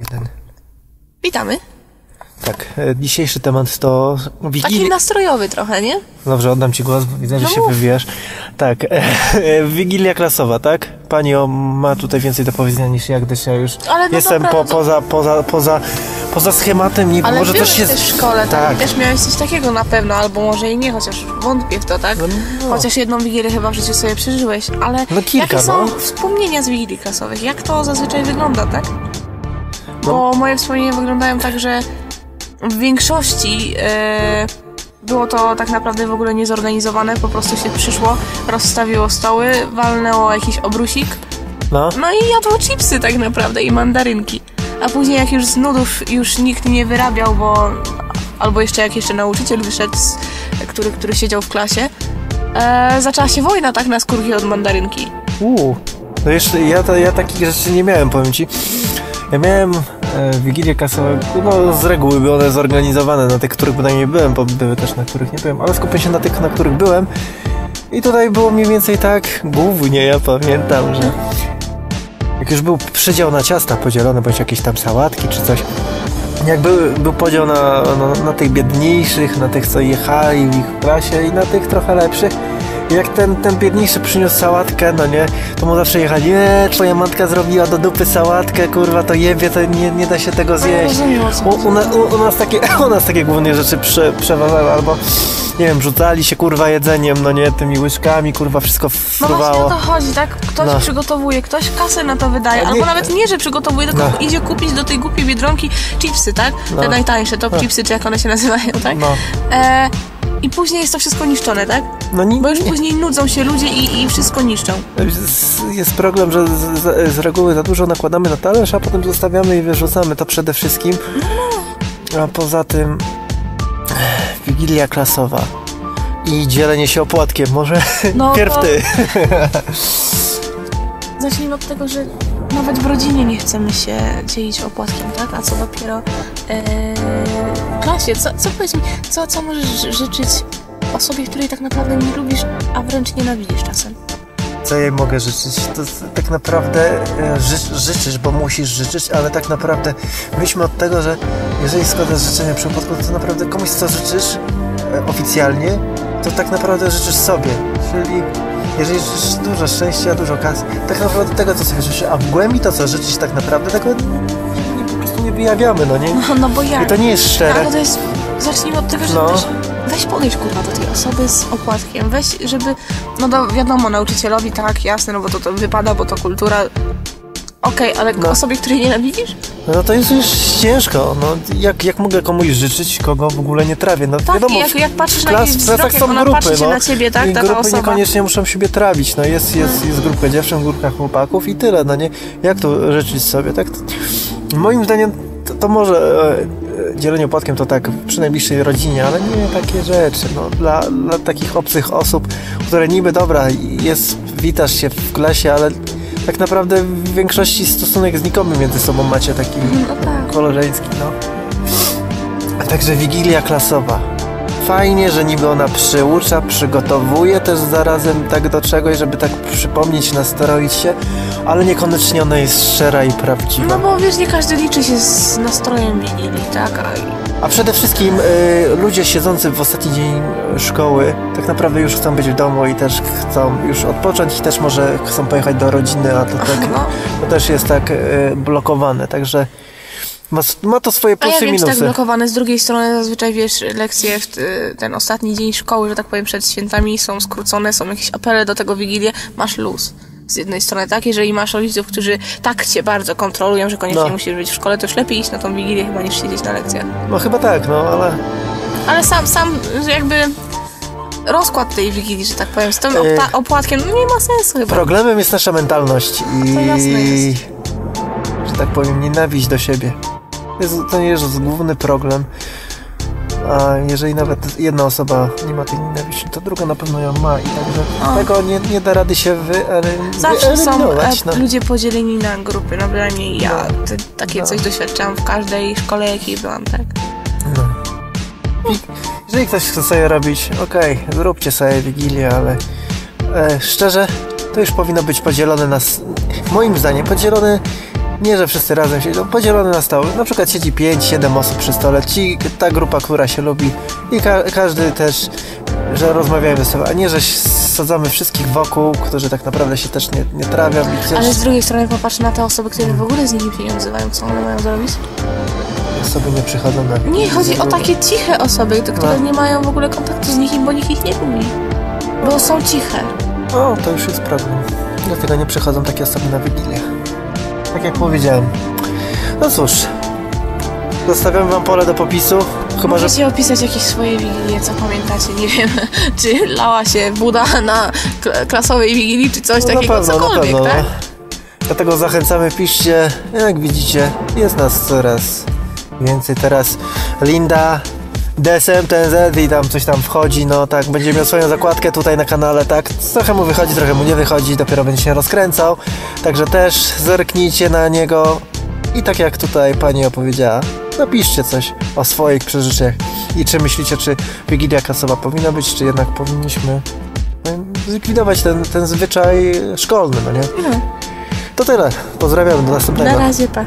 Jeden. Witamy. Tak, e, dzisiejszy temat to Taki Wigilię. nastrojowy trochę, nie? Dobrze, oddam Ci głos, bo widzę, że No się wywijasz. Tak, e, e, Wigilia klasowa, tak? Pani o, ma tutaj więcej do powiedzenia niż ja, gdyż ja już Ale no jestem dobra, po, no poza, poza, poza, poza schematem i Ale może też się... też w szkole, tak? tak. Też miałeś coś takiego na pewno, albo może i nie, chociaż wątpię w to, tak? No, no. Chociaż jedną wigilię chyba w życiu sobie przeżyłeś, ale No kilka, jakie są no. wspomnienia z wigilii klasowych? Jak to zazwyczaj wygląda, tak? Bo moje wspomnienia wyglądają tak, że w większości e, było to tak naprawdę w ogóle niezorganizowane, po prostu się przyszło, rozstawiło stoły, walnęło jakiś obrusik, No, no i jadło chipsy tak naprawdę i mandarynki. A później jak już z nudów już nikt nie wyrabiał, bo albo jeszcze jak jeszcze nauczyciel wyszedł, z, który, który siedział w klasie, e, zaczęła się wojna tak na skórki od mandarynki. uuu. No jeszcze, ja, ja takich rzeczy nie miałem, powiem Ci. Ja miałem e, Wigilię klasową, no z reguły były one zorganizowane, na tych, których bynajmniej byłem, bo były też, na których nie byłem, ale skupię się na tych, na których byłem. I tutaj było mniej więcej tak, głównie ja pamiętam, że jak już był przydział na ciasta podzielony, bądź jakieś tam sałatki czy coś, jak był, był podział na, na, na tych biedniejszych, na tych, co jechali w ich klasie i na tych trochę lepszych. Jak ten, ten biedniejszy przyniósł sałatkę, no nie, to mu zawsze jechali, nie, twoja matka zrobiła do dupy sałatkę, kurwa, to jebie, to nie, nie da się tego zjeść. U, u, na, u, u, nas takie, u nas takie głównie rzeczy prze, przeważały, albo, nie wiem, rzucali się, kurwa, jedzeniem, no nie, tymi łyżkami, kurwa, wszystko No właśnie o fruwało. to chodzi, tak? Ktoś No. przygotowuje, ktoś kasę na to wydaje, nie- albo nawet nie, że przygotowuje, tylko No. idzie kupić do tej głupiej Biedronki chipsy, tak? Te No. najtańsze, top chipsy, czy jak one się nazywają, tak? No, E, I później jest to wszystko niszczone, tak? no nie, Bo już nie. później nudzą się ludzie i, i wszystko niszczą. Jest problem, że z, z, z reguły za dużo nakładamy na talerz, a potem zostawiamy i wyrzucamy to przede wszystkim. A poza tym Wigilia klasowa i dzielenie się opłatkiem. Może No pierw to- ty. Zacznijmy od tego, że nawet w rodzinie nie chcemy się dzielić opłatkiem, tak? A co dopiero w klasie. Co, co powiedz mi, co, co możesz życzyć osobie, której tak naprawdę nie lubisz, a wręcz nienawidzisz czasem? Co jej mogę życzyć? To tak naprawdę e, ży, życzysz, bo musisz życzyć, ale tak naprawdę myślmy od tego, że jeżeli składasz życzenia przy przypadku, to naprawdę komuś co życzysz e, oficjalnie, to tak naprawdę życzysz sobie. Czyli jeżeli życzysz dużo szczęścia, dużo kasy, tak naprawdę tego, co sobie życzysz, a w głębi to, co życzysz tak naprawdę, tego nie, po prostu nie wyjawiamy, no nie? No, no bo jak? I to nie jest szczere. Ale to jest... Zacznijmy od tego, że No. też weź podejdź kurwa do tej osoby z opłatkiem. Weź, żeby... No do, wiadomo, nauczycielowi tak, jasne, no bo to, to wypada, bo to kultura... Okej, ale No. osobie, której nienawidzisz? No to jest już ciężko. No, jak, jak mogę komuś życzyć, kogo w ogóle nie trawię? No Tak, wiadomo, jak, jak patrzysz w na klas, jakiś w wzrok, jak są ona grupy, patrzy no. na ciebie, tak, I ta grupy osoba. niekoniecznie muszą siebie trawić. No jest, jest, jest grupka dziewczyn, grupka chłopaków i tyle, no nie? Jak tu życzyć sobie, tak? Moim zdaniem to, to może e, dzielenie opłatkiem to tak przy najbliższej rodzinie, ale nie takie rzeczy, no. Dla, dla takich obcych osób, które niby, dobra, jest, witasz się w klasie, ale tak naprawdę w większości stosunek znikomy między sobą macie taki No tak. koleżeński, no. A także wigilia klasowa. Fajnie, że niby ona przyucza, przygotowuje też zarazem tak do czegoś, żeby tak przypomnieć, nastroić się, ale niekoniecznie ona jest szczera i prawdziwa. No bo wiesz, nie każdy liczy się z nastrojem Wigilii, tak? A- A przede wszystkim y, ludzie siedzący w ostatni dzień y, szkoły tak naprawdę już chcą być w domu i też chcą już odpocząć i też może chcą pojechać do rodziny, a to, tak, No. to też jest tak y, blokowane, także ma, ma to swoje A ja plusy i czy minusy. tak blokowane. Z drugiej strony zazwyczaj, wiesz, lekcje w t- ten ostatni dzień szkoły, że tak powiem, przed świętami są skrócone, są jakieś apele do tego Wigilię, masz luz. Z jednej strony tak, jeżeli masz rodziców, którzy tak cię bardzo kontrolują, że koniecznie No. musisz być w szkole, to już lepiej iść na tą Wigilię chyba niż siedzieć na lekcjach. No chyba tak, no ale Ale sam, sam jakby rozkład tej Wigilii, że tak powiem, z tym E, opta- opłatkiem, no nie ma sensu chyba. Problemem jest nasza mentalność i, to jasne jest. że tak powiem, nienawiść do siebie. To nie jest główny problem. A jeżeli nawet jedna osoba nie ma tej nienawiści, to druga na pewno ją ma i także O. tego nie, nie da rady się wyele- Zawsze są e, No. ludzie podzieleni na grupy, no bynajmniej ja te, takie No. coś doświadczałam w każdej szkole, jakiej byłam, tak? No. I jeżeli ktoś chce sobie robić, okej, zróbcie sobie Wigilię, ale e, szczerze, to już powinno być podzielone na... Moim zdaniem podzielone Nie, że wszyscy razem siedzą, podzielone na stoły. Na przykład siedzi 5-7 osób przy stole. Ci, ta grupa, która się lubi i ka- każdy też, że rozmawiajmy sobie, a nie, że sadzamy wszystkich wokół, którzy tak naprawdę się też nie, nie trawią Ale z drugiej strony popatrz na te osoby, które w ogóle z nimi się nie odzywają, co one mają zrobić? sobie nie przychodzą na... Nie, chodzi o takie ciche osoby, które No. nie mają w ogóle kontaktu z nikim, bo nikt ich nie lubi. Bo są ciche. O, to już jest problem. Dlatego nie przychodzą takie osoby na Wigilię. Tak jak powiedziałem. No cóż, zostawiam wam pole do popisu. Chyba, że Możecie opisać jakieś swoje wigilie, co pamiętacie, nie wiem, czy lała się Buda na kl- klasowej wigilii, czy coś No takiego, na pewno, na cokolwiek, pewno. tak? Dlatego zachęcamy, piszcie. Jak widzicie, jest nas coraz więcej. Teraz Linda, DSM, TNZ i tam coś tam wchodzi, no tak, będzie miał swoją zakładkę tutaj na kanale, tak. Trochę mu wychodzi, trochę mu nie wychodzi, dopiero będzie się rozkręcał. Także też zerknijcie na niego i tak jak tutaj pani opowiedziała, napiszcie coś o swoich przeżyciach i czy myślicie, czy Wigilia Klasowa powinna być, czy jednak powinniśmy no, zlikwidować ten, ten zwyczaj szkolny, no nie? No. To tyle. Pozdrawiam, do następnego. Na razie, pa.